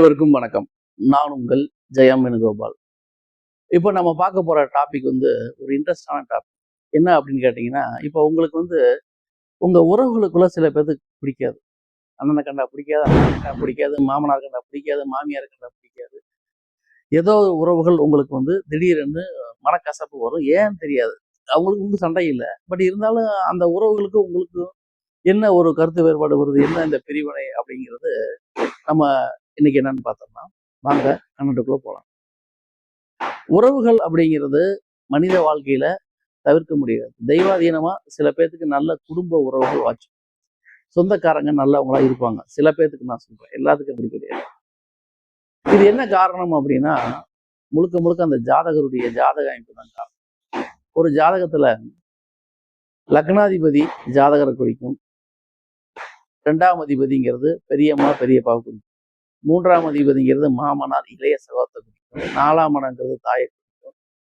அனைவருக்கும் வணக்கம். நான் உங்கள் ஜெயம் வேணுகோபால். இப்போ நம்ம பார்க்க போற டாபிக் வந்து ஒரு இன்ட்ரெஸ்டான டாபிக் என்ன அப்படின்னு கேட்டிங்கன்னா இப்போ உங்களுக்கு வந்து உங்க உறவுகளுக்குள்ள சில பேர்த்துக்கு பிடிக்காது. அண்ணனை கண்டா பிடிக்காது அண்ணன் கண்டா பிடிக்காது மாமனார் கண்டா பிடிக்காது மாமியார் கண்டா பிடிக்காது. ஏதோ உறவுகள் உங்களுக்கு வந்து திடீர்னு மனக்கசப்பு வரும். ஏன் தெரியாது. அவங்களுக்கு வந்து சண்டை இல்லை. பட் இருந்தாலும் அந்த உறவுகளுக்கு உங்களுக்கு என்ன ஒரு கருத்து வேறுபாடு வருது? என்ன இந்த பிரிவினை அப்படிங்கிறது நம்ம இன்னைக்கு என்னன்னு பார்த்தோம்னா வாங்க கண்ணட்டுக்குள்ள போகலாம் உறவுகள் அப்படிங்கிறது மனித வாழ்க்கையில தவிர்க்க முடியாது. தெய்வாதீனமா சில பேர்த்துக்கு நல்ல குடும்ப உறவுகள் வாட்சும் சொந்தக்காரங்க நல்லவங்களா இருப்பாங்க. சில பேர்த்துக்கு நான் சொல்றேன். எல்லாத்துக்கும் அப்படி கிடையாது. இது என்ன காரணம் அப்படின்னா முழுக்க முழுக்க அந்த ஜாதகருடைய ஜாதக அமைப்பு தான் காரணம். ஒரு ஜாதகத்துல லக்னாதிபதி ஜாதகரை குறிக்கும். ரெண்டாம் அதிபதிங்கிறது பெரியம்மா பெரியப்பாவை குறிக்கும். மூன்றாம் அதிபதிங்கிறது மாமனார் இளைய சகோதரத்தை குறிக்கும். நாலாம் இடங்கிறது தாயை குறிக்கும்.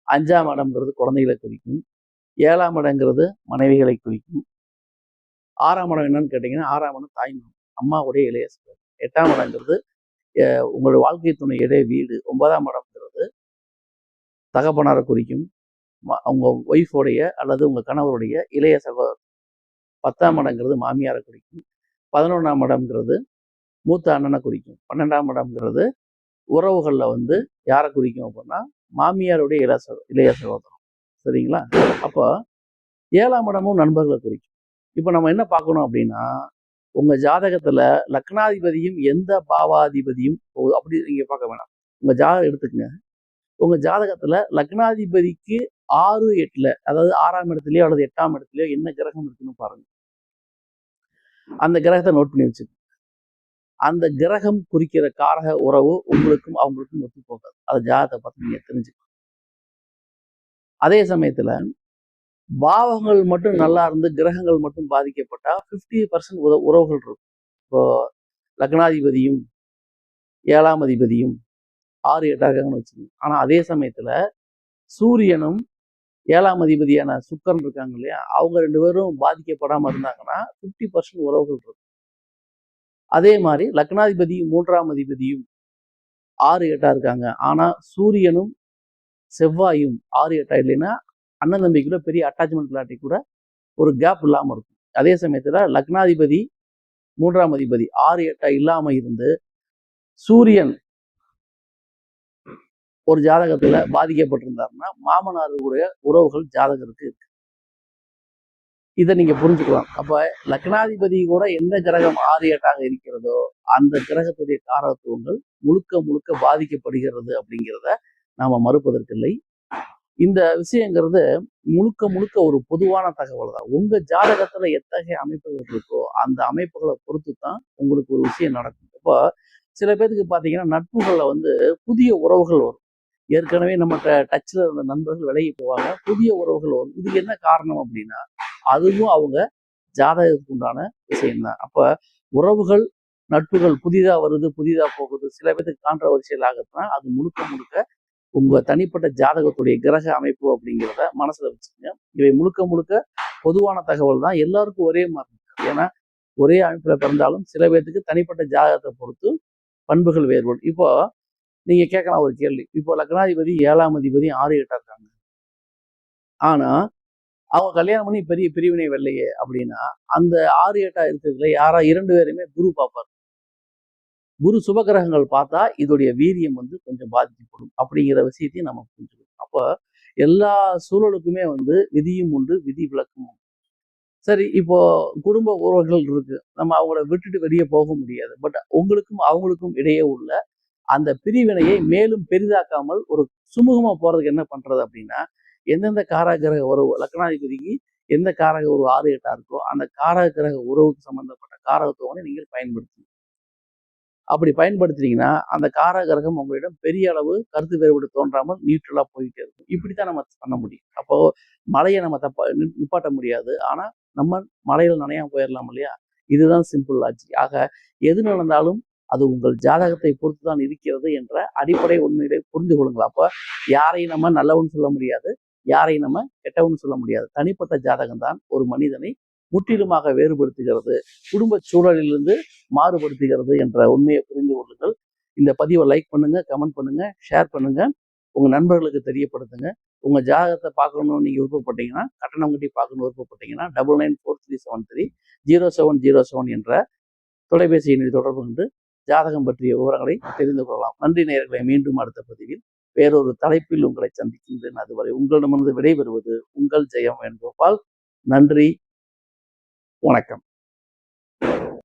அஞ்சாம் இடம்ங்கிறது குழந்தைகளை குறிக்கும். ஏழாம் இடங்கிறது மனைவிகளை குறிக்கும். ஆறாம் இடம் என்னன்னு கேட்டிங்கன்னா ஆறாம் இடம் தாய்மாமன் அம்மாவுடைய இளைய சகோதரர். எட்டாம் இடங்கிறது உங்களுடைய வாழ்க்கை துணையுடைய வீடு. ஒன்பதாம் இடம்ங்கிறது தகப்பனாரை குறிக்கும். உங்கள் ஒய்ஃபோடைய அல்லது உங்க கணவருடைய இளைய சகோதரர். பத்தாம் இடங்கிறது மாமியாரை குறிக்கும். பதினொன்றாம் இடம்ங்கிறது மூத்த அண்ணனை குறிக்கும். பன்னெண்டாம் இடம்ங்கிறது உறவுகளில் வந்து யாரை குறிக்கும் அப்படின்னா மாமியாருடைய இளைய இளைய சகோதரம் சரிங்களா? அப்போ ஏழாம் இடமும் நண்பர்களை குறிக்கும். இப்போ நம்ம என்ன பார்க்கணும் அப்படின்னா உங்கள் ஜாதகத்தில் லக்னாதிபதியும் எந்த பாவாதிபதியும் அப்படி நீங்கள் பார்க்க வேணாம். உங்கள் ஜாதகம் எடுத்துக்கங்க. உங்கள் ஜாதகத்தில் லக்னாதிபதிக்கு ஆறு எட்டில் அதாவது ஆறாம் இடத்துலையோ அல்லது எட்டாம் இடத்துலையோ என்ன கிரகம் இருக்குன்னு பாருங்க. அந்த கிரகத்தை நோட் பண்ணி வச்சுக்கோங்க. அந்த கிரகம் குறிக்கிற காரக உறவு உங்களுக்கும் அவங்களுக்கும் ஒத்து போகாது. அதை ஜாதகத்தை பார்த்து நீங்கள் தெரிஞ்சுக்கணும். அதே சமயத்துல பாவங்கள் மட்டும் நல்லா இருந்து கிரகங்கள் மட்டும் பாதிக்கப்பட்டா 50% பர்சன்ட் உறவுகள் இருக்கும். இப்போ லக்னாதிபதியும் ஏழாம் அதிபதியும் ஆறு எட்டாகன்னு வச்சுக்கோங்க. ஆனா அதே சமயத்துல சூரியனும் ஏழாம் அதிபதியான சுக்கரன் இருக்காங்க இல்லையா? அவங்க ரெண்டு பேரும் பாதிக்கப்படாமல் இருந்தாங்கன்னா 50% பர்சன்ட் உறவுகள் இருக்கும். அதே மாதிரி லக்னாதிபதியும் மூன்றாம் அதிபதியும் ஆறு எட்டா இருக்காங்க. ஆனால் சூரியனும் செவ்வாயும் ஆறு எட்டா இல்லைன்னா அண்ணன் தம்பிக்குள்ள பெரிய அட்டாச்மெண்ட் இல்லாட்டி கூட ஒரு கேப் இல்லாமல் இருக்கும். அதே சமயத்தில் லக்னாதிபதி மூன்றாம் அதிபதி ஆறு எட்டா இல்லாமல் இருந்து சூரியன் ஒரு ஜாதகத்தில் பாதிக்கப்பட்டிருந்தாருன்னா மாமனாருடைய உறவுகள் ஜாதகருக்கு இருக்கு. இதை நீங்க புரிஞ்சுக்கலாம். அப்ப லக்னாதிபதி கூட எந்த கிரகம் ஆறு எட்டாக இருக்கிறதோ அந்த கிரகத்துடைய காரத்துவங்கள் முழுக்க முழுக்க பாதிக்கப்படுகிறது அப்படிங்கிறத நாம மறுப்பதற்கில்லை. இந்த விஷயங்கிறது முழுக்க முழுக்க ஒரு பொதுவான தகவல் தான். உங்க ஜாதகத்துல எத்தகைய அமைப்புகள் இருக்கோ அந்த அமைப்புகளை பொறுத்து தான் உங்களுக்கு ஒரு விஷயம் நடக்கும். இப்போ சில பேருக்கு பாத்தீங்கன்னா நட்புகள்ல வந்து புதிய உறவுகள் வரும். ஏற்கனவே நம்ம டச்சில் இருந்த நண்பர்கள் விலகி போவாங்க. புதிய உறவுகள் வரும். இதுக்கு என்ன காரணம் அப்படின்னா அதுவும் அவங்க ஜாதகத்துக்கு உண்டான விஷயம்தான். அப்போ உறவுகள் நட்புகள் புதிதா வருது புதிதா போகுது சில பேருக்கு கான்ட்ரவர்சியல் ஆகுதுன்னா அது முழுக்க முழுக்க உங்க தனிப்பட்ட ஜாதகத்துடைய கிரக அமைப்பு அப்படிங்கிறத மனசுல வச்சுக்கோங்க. இவை முழுக்க முழுக்க பொதுவான தகவல் தான். எல்லாருக்கும் ஒரே மாதிரி இருக்கு. ஏன்னா ஒரே அமைப்புல பிறந்தாலும் சில பேர்த்துக்கு தனிப்பட்ட ஜாதகத்தை பொறுத்து பண்புகள் வேறுபடும். இப்போ நீங்க கேட்கலாம் ஒரு கேள்வி. இப்போ லக்னாதிபதி ஏழாம் அதிபதி ஆறு எட்டா இருக்காங்க. ஆனா அவங்க கல்யாணம் பண்ணி பெரிய பிரிவினை வரலையே அப்படின்னா அந்த ஆறு எட்டா இருக்கிறதுல யாரா இரண்டு பேருமே குரு பார்ப்பார் குரு சுபகிரகங்கள் பார்த்தா இதோடைய வீரியம் வந்து கொஞ்சம் பாதிக்கப்படும். அப்படிங்கிற விஷயத்தையும் நம்ம புரிஞ்சுக்கணும். அப்போ எல்லா சூழலுக்குமே வந்து விதியும் உண்டு விதி விலக்கும் உண்டு. சரி இப்போ குடும்ப உறவுகள் இருக்கு. நம்ம அவங்கள விட்டுட்டு வெளியே போக முடியாது. பட் உங்களுக்கும் அவங்களுக்கும் இடையே உள்ள அந்த பிரிவினையை மேலும் பெரிதாக்காமல் ஒரு சுமூகமா போறதுக்கு என்ன பண்றது அப்படின்னா எந்தெந்த காரகிரக உறவு லக்னாதிபதிக்கு எந்த காரக உறவு ஆறு எட்டா இருக்கோ அந்த காரக கிரக உறவுக்கு சம்பந்தப்பட்ட காரகத்துவனை நீங்கள் பயன்படுத்தணும். அப்படி பயன்படுத்துனீங்கன்னா அந்த காரகிரகம் உங்களிடம் பெரிய அளவு கருத்து வேறுபாடு தோன்றாமல் நியூட்ரலாக போயிட்டே இருக்கும். இப்படி தான் நம்ம பண்ண முடியும். அப்போ மழையை நம்ம தப்பா நிப்பாட்ட முடியாது. ஆனால் நம்ம மலையில் நனையாம போயிடலாம் இல்லையா? இதுதான் சிம்பிள் ஆச்சு ஆக எது நடந்தாலும் அது உங்கள் ஜாதகத்தை பொறுத்து தான் இருக்கிறது என்ற அடிப்படை உண்மையிலே புரிந்து கொள்ளுங்கள். அப்போ யாரையும் நம்ம நல்லவன்னு சொல்ல முடியாது. யாரையும் நம்ம கெட்டவன்னு சொல்ல முடியாது. தனிப்பட்ட ஜாதகம் தான் ஒரு மனிதனை முற்றிலுமாக வேறுபடுத்துகிறது. குடும்ப சூழலிலிருந்து மாறுபடுத்துகிறது என்ற உண்மையை புரிந்து கொள்ளுங்கள். இந்த பதிவை லைக் பண்ணுங்க கமெண்ட் பண்ணுங்க ஷேர் பண்ணுங்க. உங்க நண்பர்களுக்கு தெரியப்படுத்துங்க. உங்க ஜாதகத்தை பார்க்கணும்னு நீங்க விருப்பப்பட்டீங்கன்னா கட்டணம் கட்டி பார்க்கணும்னு விருப்பப்பட்டீங்கன்னா double nine four three seven three zero seven zero seven என்ற தொலைபேசி எண்ணில் தொடர்பு கொண்டு ஜாதகம் பற்றிய விவரங்களை தெரிந்து கொள்ளலாம். நன்றி நேர்களை மீண்டும் அடுத்த பதிவில் வேறொரு தலைப்பில் உங்களை சந்திக்கின்றேன். அதுவரை உங்களிடமிருந்து விடைபெறுவது உங்கள் ஜெயம் வேணுகோபால் நன்றி. வணக்கம்.